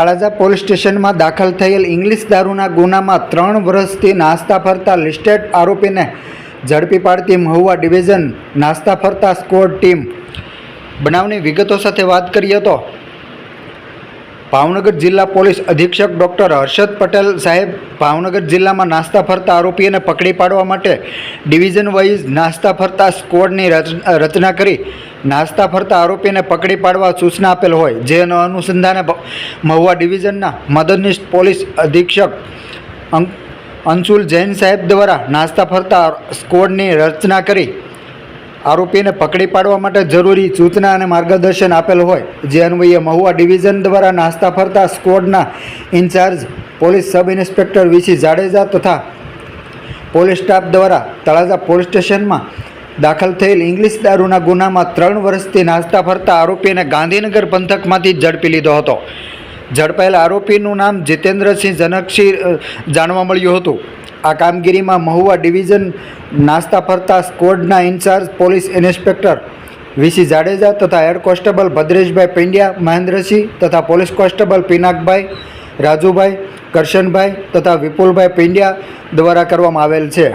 Talaja police સ્ટેશનમાં દાખલ થયેલ ઇંગ્લિશ દારૂના ગુનામાં ત્રણ વર્ષથી નાસ્તા ફરતા લિસ્ટેડ આરોપીને ઝડપી પાડતી મહુવા ડિવિઝન નાસ્તા ફરતા સ્કોડ ટીમ. બનાવની વિગતો સાથે વાત કરીએ તો ભાવનગર જિલ્લા પોલીસ અધિક્ષક ડૉક્ટર હર્ષદ પટેલ સાહેબ ભાવનગર જિલ્લામાં નાસ્તા ફરતા આરોપીઓને પકડી પાડવા માટે ડિવિઝન વાઇઝ નાસ્તા ફરતા સ્કોડની રચ- રચના કરી નાસ્તા ફરતા આરોપીને પકડી પાડવા સૂચના આપેલ હોય, જેનો અનુસંધાને મહુવા ડિવિઝનના મદદનીશ પોલીસ અધિક્ષક અંશુલ જૈન સાહેબ દ્વારા નાસ્તા ફરતા સ્કોડની રચના કરી આરોપીને પકડી પાડવા માટે જરૂરી સૂચના અને માર્ગદર્શન આપેલ હોય, જે અન્વયે મહુવા ડિવિઝન દ્વારા નાસ્તા ફરતા સ્કોડના in-charge police sub inspector VC Jadeja તથા પોલીસ સ્ટાફ દ્વારા તળાજા પોલીસ સ્ટેશનમાં દાખલ થયેલ ઇંગ્લિશ દારૂના ગુનામાં ત્રણ વર્ષથી નાસ્તા ફરતા આરોપીને ગાંધીનગર પંથકમાંથી ઝડપી લીધો હતો. ઝડપાયેલા આરોપીનું નામ જીતેન્દ્રસિંહ જનકસિંહ જાણવા મળ્યું હતું. આ કામગીરીમાં મહુવા ડિવિઝન નાસ્તા ફરતા સ્કોડના in-charge police inspector VC Jadeja તથા હેડ કોન્સ્ટેબલ ભદ્રેશભાઈ પંડ્યા, મહેન્દ્રસિંહ તથા પોલીસ કોન્સ્ટેબલ પિનાકભાઈ, રાજુભાઈ, કરશનભાઈ તથા વિપુલભાઈ પંડ્યા દ્વારા કરવામાં આવેલ છે.